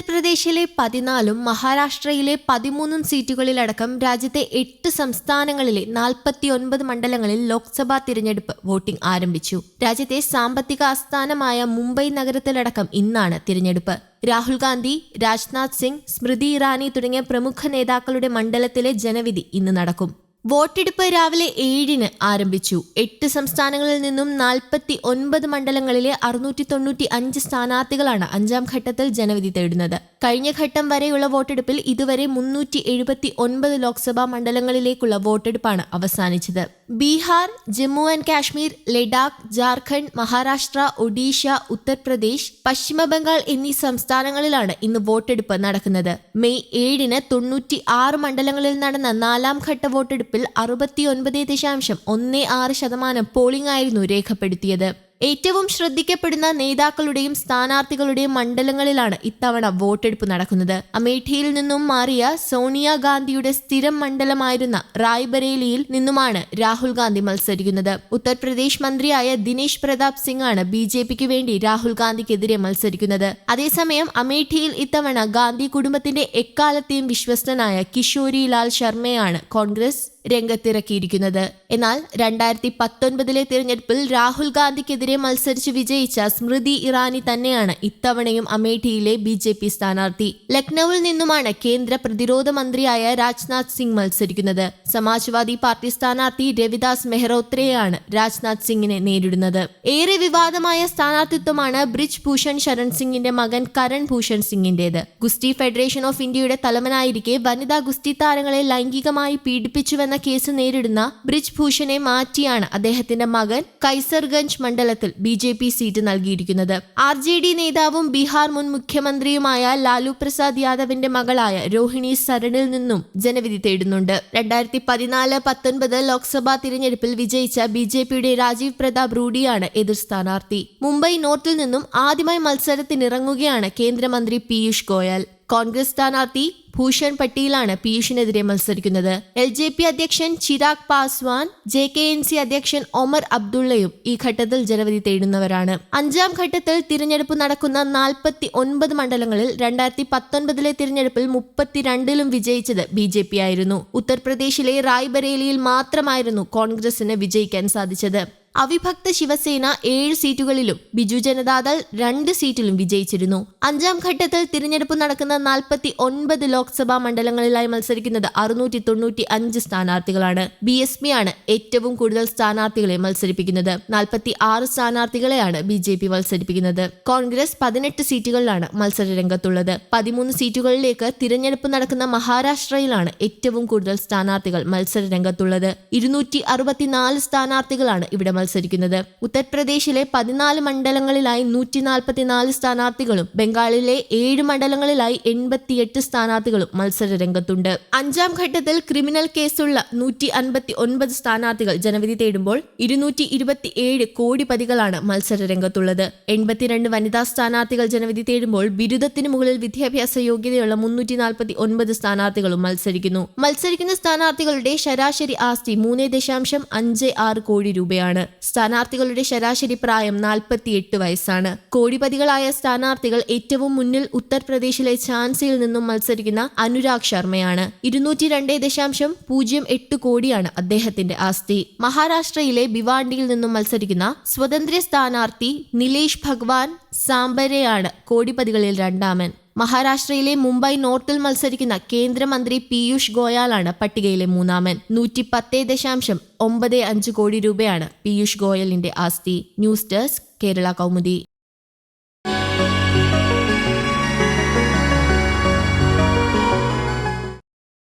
ഉത്തർപ്രദേശിലെ പതിനാലും മഹാരാഷ്ട്രയിലെ പതിമൂന്നും സീറ്റുകളിലടക്കം രാജ്യത്തെ എട്ട് സംസ്ഥാനങ്ങളിലെ നാൽപ്പത്തിയൊൻപത് മണ്ഡലങ്ങളിൽ ലോക്സഭാ തിരഞ്ഞെടുപ്പ് വോട്ടിംഗ് ആരംഭിച്ചു. രാജ്യത്തെ സാമ്പത്തിക ആസ്ഥാനമായ മുംബൈ നഗരത്തിലടക്കം ഇന്നാണ് തിരഞ്ഞെടുപ്പ്. രാഹുൽ ഗാന്ധി രാജ്നാഥ് സിംഗ് സ്മൃതി ഇറാനി തുടങ്ങിയ പ്രമുഖ നേതാക്കളുടെ മണ്ഡലത്തിലെ ജനവിധി ഇന്ന് നടക്കും. വോട്ടെടുപ്പ് രാവിലെ ഏഴിന് ആരംഭിച്ചു. എട്ട് സംസ്ഥാനങ്ങളിൽ നിന്നും നാൽപ്പത്തി ഒൻപത് മണ്ഡലങ്ങളിലെ അറുന്നൂറ്റി തൊണ്ണൂറ്റി അഞ്ച് സ്ഥാനാർത്ഥികളാണ് അഞ്ചാം ഘട്ടത്തിൽ ജനവിധി തേടുന്നത്. കഴിഞ്ഞ ഘട്ടം വരെയുള്ള വോട്ടെടുപ്പിൽ ഇതുവരെ മുന്നൂറ്റി എഴുപത്തി ഒൻപത് ലോക്സഭാ മണ്ഡലങ്ങളിലേക്കുള്ള വോട്ടെടുപ്പാണ് അവസാനിച്ചത്. ബീഹാർ ജമ്മു ആൻഡ് കാശ്മീർ ലഡാക്ക് ജാർഖണ്ഡ് മഹാരാഷ്ട്ര ഒഡീഷ ഉത്തർപ്രദേശ് പശ്ചിമബംഗാൾ എന്നീ സംസ്ഥാനങ്ങളിലാണ് ഇന്ന് വോട്ടെടുപ്പ് നടക്കുന്നത്. മെയ് ഏഴിന് തൊണ്ണൂറ്റി ആറ് മണ്ഡലങ്ങളിൽ നടന്ന നാലാം ഘട്ട വോട്ടെടുപ്പിൽ അറുപത്തിയൊൻപത് ദശാംശം ഒന്ന് ആറ് ശതമാനം പോളിംഗ് ആയിരുന്നു രേഖപ്പെടുത്തിയത്. ഏറ്റവും ശ്രദ്ധിക്കപ്പെടുന്ന നേതാക്കളുടെയും സ്ഥാനാർത്ഥികളുടെയും മണ്ഡലങ്ങളിലാണ് ഇത്തവണ വോട്ടെടുപ്പ് നടക്കുന്നത്. അമേഠിയിൽ നിന്നും മാറിയ സോണിയ ഗാന്ധിയുടെ സ്ഥിരം മണ്ഡലമായിരുന്ന റായ്ബറേലിയിൽ നിന്നുമാണ് രാഹുൽ ഗാന്ധി മത്സരിക്കുന്നത്. ഉത്തർപ്രദേശ് മന്ത്രിയായ ദിനേശ് പ്രതാപ് സിംഗ് ആണ് ബി ജെ പിക്ക് വേണ്ടി രാഹുൽ ഗാന്ധിക്കെതിരെ മത്സരിക്കുന്നത്. അതേസമയം അമേഠിയിൽ ഇത്തവണ ഗാന്ധി കുടുംബത്തിന്റെ എക്കാലത്തെയും വിശ്വസ്തനായ കിഷോരി ലാൽ ശർമ്മയാണ് കോൺഗ്രസ് രംഗത്തിറക്കിയിരിക്കുന്നത്. എന്നാൽ രണ്ടായിരത്തി പത്തൊൻപതിലെ തിരഞ്ഞെടുപ്പിൽ രാഹുൽ ഗാന്ധിക്കെതിരെ മത്സരിച്ച് വിജയിച്ച സ്മൃതി ഇറാനി തന്നെയാണ് ഇത്തവണയും അമേഠിയിലെ ബി ജെ പി സ്ഥാനാർത്ഥി. ലക്നൌവിൽ നിന്നുമാണ് കേന്ദ്ര പ്രതിരോധ മന്ത്രിയായ രാജ്നാഥ് സിംഗ് മത്സരിക്കുന്നത്. സമാജ്വാദി പാർട്ടി സ്ഥാനാർത്ഥി രവിദാസ് മെഹ്റോത്രയാണ് രാജ്നാഥ് സിംഗിനെ നേരിടുന്നത്. ഏറെ വിവാദമായ സ്ഥാനാർത്ഥിത്വമാണ് ബ്രിജ് ഭൂഷൺ ശരൺ സിംഗിന്റെ മകൻ കരൺ ഭൂഷൺ സിംഗിന്റേത്. ഗുസ്തി ഫെഡറേഷൻ ഓഫ് ഇന്ത്യയുടെ തലവനായിരിക്കെ വനിതാ ഗുസ്തി താരങ്ങളെ ലൈംഗികമായി പീഡിപ്പിച്ചുവെന്ന കേസ് നേരിടുന്ന ബ്രിജ് ഭൂഷണെ മാറ്റിയാണ് അദ്ദേഹത്തിന്റെ മകൻ കൈസർഗഞ്ച് മണ്ഡലത്തിൽ ബി ജെ പി സീറ്റ് നൽകിയിരിക്കുന്നത്. ആർ ജെ ഡി നേതാവും ബീഹാർ മുൻ മുഖ്യമന്ത്രിയുമായ ലാലു പ്രസാദ് യാദവിന്റെ മകളായ രോഹിണി സരണിൽ നിന്നും ജനവിധി തേടുന്നുണ്ട്. രണ്ടായിരത്തി പതിനാല് പത്തൊൻപത് ലോക്സഭാ തിരഞ്ഞെടുപ്പിൽ വിജയിച്ച ബി ജെ പിയുടെ രാജീവ് പ്രതാപ് റൂഡിയാണ് എതിർ സ്ഥാനാർത്ഥി. മുംബൈ നോർത്തിൽ നിന്നും ആദ്യമായി മത്സരത്തിനിറങ്ങുകയാണ് കേന്ദ്രമന്ത്രി പീയൂഷ് ഗോയൽ. കോൺഗ്രസ് സ്ഥാനാർത്ഥി ഭൂഷൺ പട്ടീലാണ് പീയൂഷിനെതിരെ മത്സരിക്കുന്നത്. എൽ ജെ പി അധ്യക്ഷൻ Chirag Paswan J K N C അധ്യക്ഷൻ ഒമർ അബ്ദുള്ളയും ഈ ഘട്ടത്തിൽ ജനവിധി തേടുന്നവരാണ്. അഞ്ചാം ഘട്ടത്തിൽ തിരഞ്ഞെടുപ്പ് നടക്കുന്ന നാൽപ്പത്തി ഒൻപത് മണ്ഡലങ്ങളിൽ രണ്ടായിരത്തി പത്തൊൻപതിലെ തിരഞ്ഞെടുപ്പിൽ മുപ്പത്തിരണ്ടിലും വിജയിച്ചത് ബി ജെ പി ആയിരുന്നു. ഉത്തർപ്രദേശിലെ റായ്ബറേലിയിൽ മാത്രമായിരുന്നു കോൺഗ്രസിന് വിജയിക്കാൻ സാധിച്ചത്. അവിഭക്ത ശിവസേന ഏഴ് സീറ്റുകളിലും ബിജു ജനതാദൾ രണ്ട് സീറ്റിലും വിജയിച്ചിരുന്നു. അഞ്ചാം ഘട്ടത്തിൽ തിരഞ്ഞെടുപ്പ് നടക്കുന്ന നാൽപ്പത്തി ഒൻപത് ലോക്സഭാ മണ്ഡലങ്ങളിലായി മത്സരിക്കുന്നത് അറുന്നൂറ്റി തൊണ്ണൂറ്റി അഞ്ച് സ്ഥാനാർത്ഥികളാണ്. ബി എസ് പി ആണ് ഏറ്റവും കൂടുതൽ സ്ഥാനാർത്ഥികളെ മത്സരിപ്പിക്കുന്നത്. നാൽപ്പത്തി ആറ് സ്ഥാനാർത്ഥികളെയാണ് ബി ജെ പി മത്സരിപ്പിക്കുന്നത്. കോൺഗ്രസ് പതിനെട്ട് സീറ്റുകളിലാണ് മത്സര രംഗത്തുള്ളത് പതിമൂന്ന് സീറ്റുകളിലേക്ക് തിരഞ്ഞെടുപ്പ് നടക്കുന്ന മഹാരാഷ്ട്രയിലാണ് ഏറ്റവും കൂടുതൽ സ്ഥാനാർത്ഥികൾ മത്സര രംഗത്തുള്ളത് ഇരുന്നൂറ്റി അറുപത്തിനാല് സ്ഥാനാർത്ഥികളാണ് ഇവിടെ മത്സരിക്കുന്നത്. ഉത്തർപ്രദേശിലെ പതിനാല് മണ്ഡലങ്ങളിലായി നൂറ്റി നാൽപ്പത്തിനാല് സ്ഥാനാർത്ഥികളും ബംഗാളിലെ ഏഴ് മണ്ഡലങ്ങളിലായി എൺപത്തിയെട്ട് സ്ഥാനാർത്ഥികളും മത്സര രംഗത്തുണ്ട്. അഞ്ചാം ഘട്ടത്തിൽ ക്രിമിനൽ കേസുള്ള നൂറ്റി അൻപത്തി ഒൻപത് സ്ഥാനാർത്ഥികൾ ജനവിധി തേടുമ്പോൾ ഇരുന്നൂറ്റി ഇരുപത്തി ഏഴ് കോടിപതികളാണ് മത്സര രംഗത്തുള്ളത്. എൺപത്തിരണ്ട് വനിതാ സ്ഥാനാർത്ഥികൾ ജനവിധി തേടുമ്പോൾ ബിരുദത്തിന് മുകളിൽ വിദ്യാഭ്യാസ യോഗ്യതയുള്ള മുന്നൂറ്റി നാൽപ്പത്തി ഒൻപത് സ്ഥാനാർത്ഥികളും മത്സരിക്കുന്നു. മത്സരിക്കുന്ന സ്ഥാനാർത്ഥികളുടെ ശരാശരി ആസ്തി മൂന്ന് ദശാംശം അഞ്ച് ആറ് കോടി രൂപയാണ്. സ്ഥാനാർത്ഥികളുടെ ശരാശരി പ്രായം നാൽപ്പത്തിയെട്ട് വയസ്സാണ്. കോടിപതികളായ സ്ഥാനാർത്ഥികൾ ഏറ്റവും മുന്നിൽ ഉത്തർപ്രദേശിലെ ഝാൻസിയിൽ നിന്നും മത്സരിക്കുന്ന അനുരാഗ് ശർമ്മയാണ്. ഇരുന്നൂറ്റി രണ്ട് ദശാംശം പൂജ്യം എട്ട് കോടിയാണ് അദ്ദേഹത്തിന്റെ ആസ്തി. മഹാരാഷ്ട്രയിലെ ഭിവാണ്ടിയിൽ നിന്നും മത്സരിക്കുന്ന സ്വതന്ത്ര സ്ഥാനാർത്ഥി നിലേഷ് ഭഗവാൻ സാംബരെയാണ് കോടിപതികളിൽ രണ്ടാമൻ. മഹാരാഷ്ട്രയിലെ മുംബൈ നോർത്തിൽ മത്സരിക്കുന്ന കേന്ദ്രമന്ത്രി പീയൂഷ് ഗോയലാണ് പട്ടികയിലെ മൂന്നാമൻ. നൂറ്റി പത്ത് ദശാംശം ഒമ്പത് അഞ്ച് കോടി രൂപയാണ് പീയൂഷ് ഗോയലിന്റെ ആസ്തി. News desk Kerala Kaumudi.